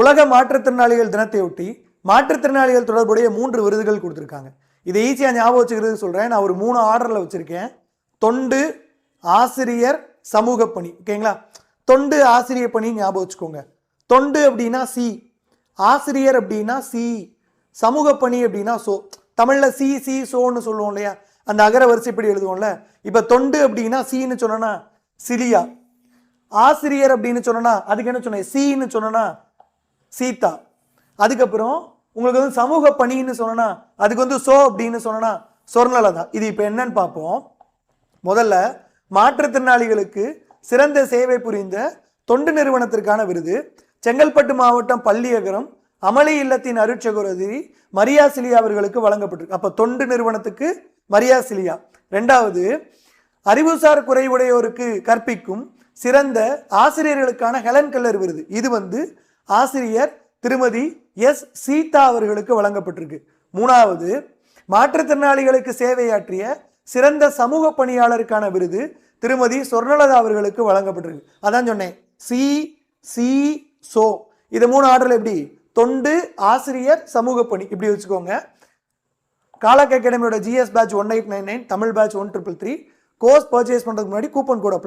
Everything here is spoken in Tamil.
உலக மாற்றுத்திறனாளிகள் தினத்தையொட்டி மாற்றுத்திறனாளிகள் தொடர்புடைய மூன்று விருதுகள் கொடுத்துருக்காங்க. இதை ஈஸியாக ஞாபகம் வச்சுக்கிறது சொல்கிறேன் நான் ஒரு மூணு ஆர்டரில் வச்சுருக்கேன். தொண்டு ஆசிரியர் சமூக பணி. ஓகேங்களா தொண்டு ஆசிரியர் பணி ஞாபகம் வச்சுக்கோங்க. தொண்டு அப்படின்னா சி. ஆசிரியர் அப்படின்னா சி. சமூக பணி அப்படின்னா சோ. தமிழில் சி சி சோன்னு சொல்லுவோம் இல்லையா? அந்த அகர வரிசைப்படி எழுதுவோம்ல. இப்போ தொண்டு அப்படின்னா சின்னு சொன்னோன்னா சிலியா. ஆசிரியர் அப்படின்னு சொன்னோன்னா அதுக்கு என்ன சொன்னேன்? சின்னு சொன்னோன்னா சீதா. அதுக்கப்புறம் உங்களுக்கு வந்து சமூக பணின்னு சொன்னோன்னா அதுக்கு வந்து சோ அப்படின்னு சொன்னோன்னா சொர்ணலதா. இது இப்போ என்னன்னு பார்ப்போம். முதல்ல மாற்றுத்திறனாளிகளுக்கு சிறந்த சேவை புரிந்த தொண்டு நிறுவனத்திற்கான விருது. செங்கல்பட்டு மாவட்டம் பள்ளியகரம் அமளி இல்லத்தின் அருட்சகுரதி மரியா சிலியா அவர்களுக்கு வழங்கப்பட்டிருக்கு. அப்போ தொண்டு நிறுவனத்துக்கு மரியா சிலியா. ரெண்டாவது அறிவுசார் குறைவுடையோருக்கு கற்பிக்கும் சிறந்த ஆசிரியர்களுக்கான ஹெலன் கல்லர் விருது. இது வந்து ஆசிரியர் திருமதி எஸ். சீதா அவர்களுக்கு வழங்கப்பட்டிருக்கு. மூணாவது மாற்றுத்திறனாளிகளுக்கு சேவையாற்றிய சிறந்த சமூக பணியாளருக்கான விருது திருமதி சொர்ணலதா அவர்களுக்கு வழங்கப்பட்டிருக்கு. அதான் சொன்னேன். சி சி சோ. இது மூணு ஆர்டர்ல எப்படி? தொண்டு ஆசிரியர் சமூக பணி. இப்படி வச்சுக்கோங்க. காலக் அகாடமியோட GS batch one eight nine nine Tamil batch one triple three. Course purchase பண்ணுறதுக்கு முன்னாடி கூப்பன் கோட் அப்ளை